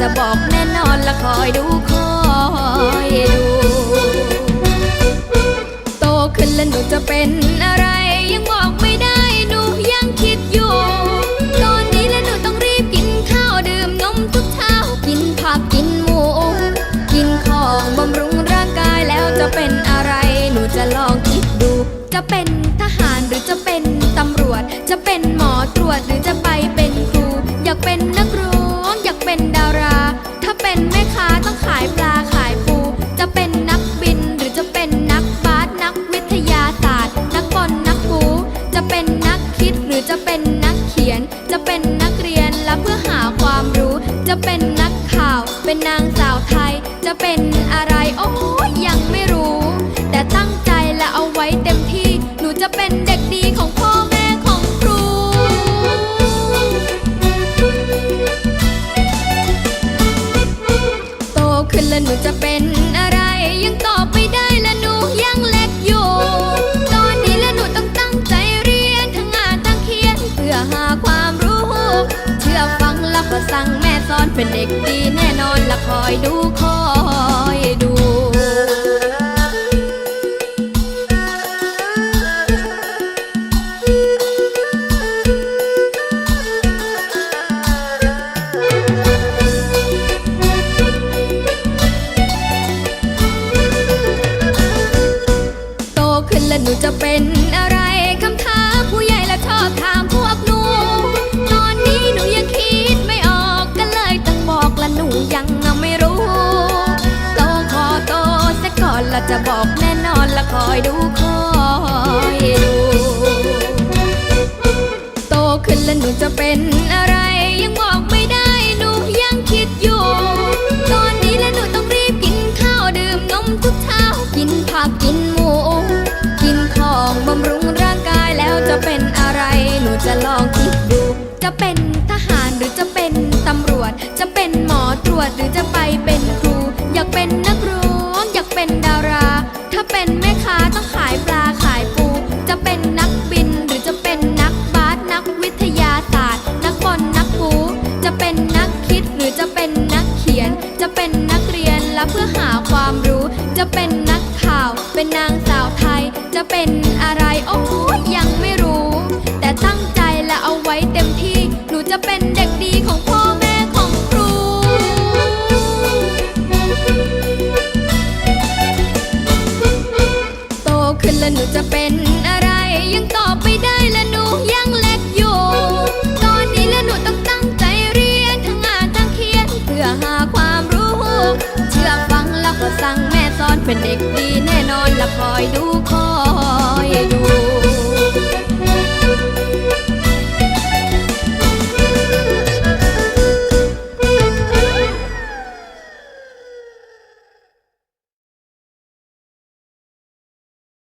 จะบอกแน่นอนละคอยดูคอยดู โตขึ้นแล้วหนูจะเป็นอะไรยังบอกไม่ได้หนูยังคิดอยู่ ตอนนี้แล้วหนูต้องรีบกินข้าวดื่มนมทุกเช้ากินผักกินหมู กินของบำรุงร่างกายแล้วจะเป็นอะไร หนูจะลองคิดดูจะเป็น เขียน จะเป็นนักเรียนและเพื่อหาความรู้ จะเป็นนักข่าว เป็นนางสาวไทย จะเป็นอะไรโอ้ยยังไม่รู้ แต่ตั้งใจและเอาไว้เต็มที่ หนูจะเป็นเด็กดีของพ่อแม่ของครู โตขึ้นแล้วหนูจะเป็นอะไรยังต หาความรู้ เชื่อฟังแล้วก็สั่งแม่สอนเป็นเด็กดีแน่นอนละคอยดูคอย จะบอกแน่นอนละคอยดูคอยดู โตขึ้นแล้วหนูจะเป็นอะไรยังบอกไม่ได้หนูยังคิดอยู่ ตอนนี้แล้วหนูต้องรีบกินข้าวดื่มนมทุกเช้ากินผักกินหมู กินของบำรุงร่างกายแล้วจะเป็นอะไรหนูจะลองคิดดู จะเป็นทหารหรือจะเป็นตำรวจ จะเป็นหมอตรวจหรือจะไปเป็นครู อยากเป็นนักร้ องอยากเป็นดารา ถ้าเป็นแม่ค้าต้องขายปลาขายปู จะเป็นนักบินหรือจะเป็นนักบาสนักวิทยาศาสตร์ นักบอลนักฟูจะเป็นนักคิดหรือจะเป็นนักเขียน จะเป็นนักเรียนและเพื่อหาความรู้ จะเป็นนักข่าว เป็นนางสาวไทย จะเป็นอะไรโอ้ย หาความรู้ เชื่อฟังแล้วก็สั่งแม่สอนเป็นเด็กดีแน่นอนละคอยดูคอยดู